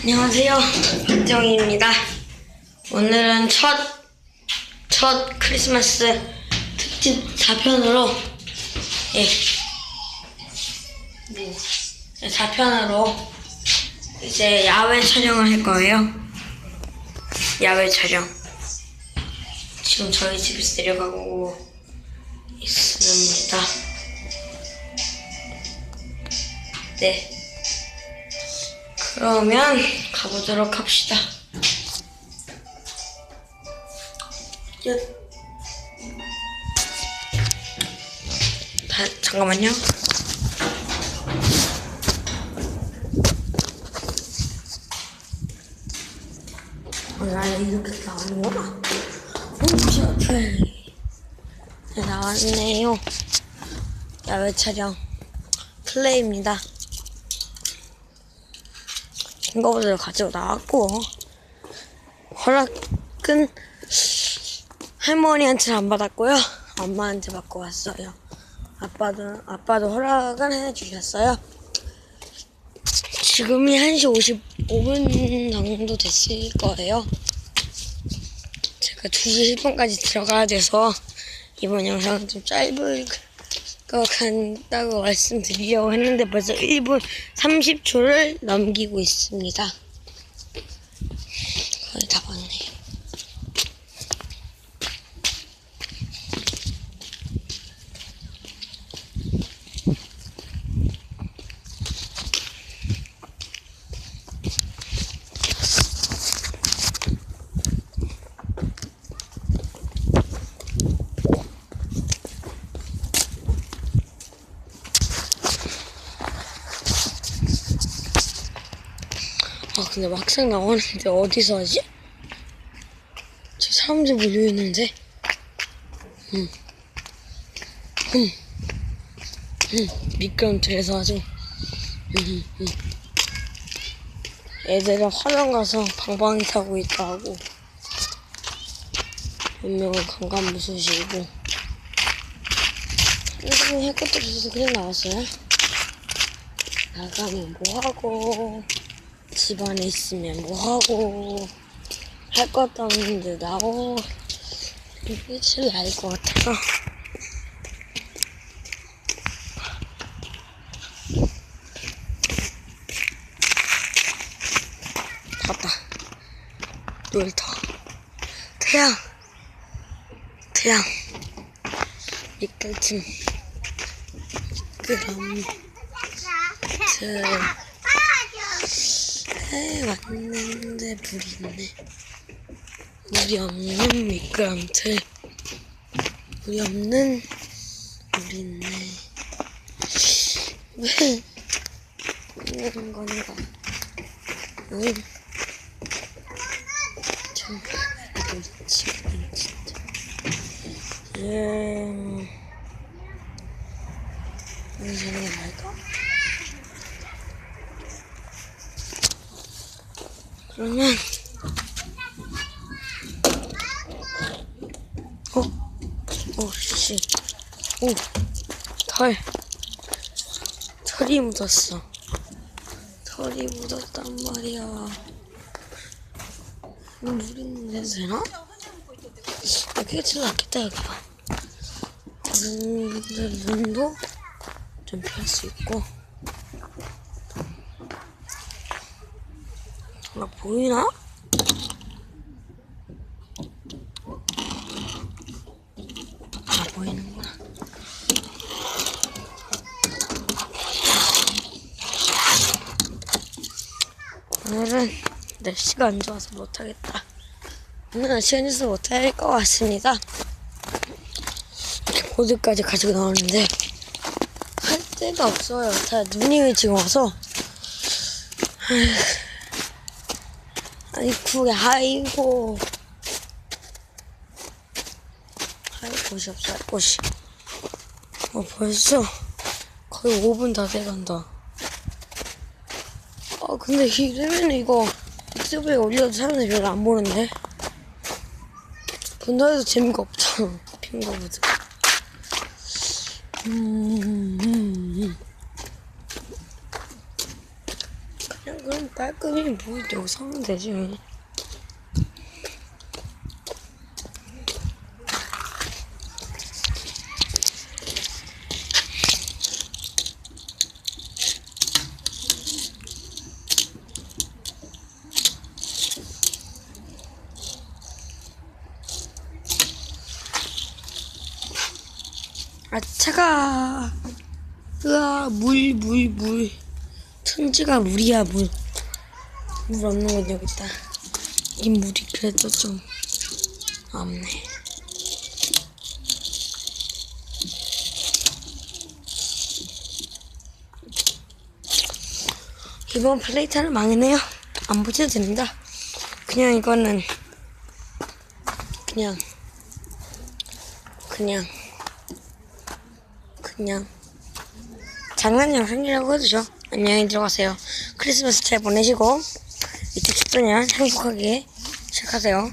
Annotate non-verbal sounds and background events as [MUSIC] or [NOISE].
안녕하세요. 박정희입니다. 오늘은 첫, 첫 크리스마스 특집 4편으로, 예. 네. 4편으로 이제 야외 촬영을 할 거예요. 야외 촬영. 지금 저희 집에서 내려가고 있습니다. 네. 그러면 가보도록 합시다. 끝. 다, 잠깐만요. 어, 나 이렇게 나오는구나. 홈쇼핑. 네, 나왔네요. 야외 촬영. 플레이입니다. 킹거보드를 가지고 나왔고 허락은 할머니한테 안 받았고요. 엄마한테 받고 왔어요. 아빠도 아빠도 허락을 해주셨어요. 지금이 1시 55분 정도 됐을 거예요. 제가 2시 10분까지 들어가야 돼서 이번 영상은 좀 짧을 것 같다고 말씀드리려고 했는데 벌써 1분 30초를 넘기고 있습니다. 거의 다 봤네요. 아 근데 막상 나오는데 어디서 하지? 저 사람들 몰려있는데. 미끄럼틀에서. 음. 애들은 화장 가서 방방이 타고 있다 하고 몇 명은 강간무소식이고 선생님 할 것도 없어서 그냥 나왔어요 나가면 뭐하고 집안에 있으면 뭐하고 할 것도 없는데 나오 끝을 알것 같아서. 봤다. 놀터 태양. 태양. 미끌팀 그럼 트 해 왔는데 물이 있네. 물이 없는 미끄럼틀. 물이 없는 물이 있네. 왜 이런 건가? 응. 좀 미치겠네 진짜. 음. 이 사람이 말까? 그러면 어? 오 씨 오 털. 털이 묻었어 털이 묻었단 말이야 물 있는데 되나? 아, 그게 제일 낫겠다 여기가 근데 눈도 좀 피할 수 있고 나 보이나? 아 보이는구나. 오늘은 날씨가 안 좋아서 못하겠다. 오늘은 시간이 있어서 못할 것 같습니다. 이렇게 보드까지 가지고 나오는데 할 데가 없어요. 다 눈이 지금 와서 아 이쿠, 아이고. 할 곳이 없어, 할 곳이. 어, 벌써 거의 5분 다 돼간다. 아, 근데 이러면 이거 유튜브에 올려도 사람들이 별로 안 보는데? 본다 해도 재미가 없잖아, [LAUGHS] 핑거보드. 음, 음, 음. 그냥 그럼 깔끔히 뭐 여기서 하면 되지. 아 차가. 으아 물 물 물. 천지가 물이야 물 물 없는 건 여기 있다. 이 물이 그래도 좀 없네. 이번 플레이타는 망했네요. 안 보셔도 됩니다. 그냥 이거는 그냥 그냥 그냥 장난 영상이라고 해주죠. 안녕히 들어가세요. 크리스마스 잘 보내시고 2014년 행복하게 시작하세요.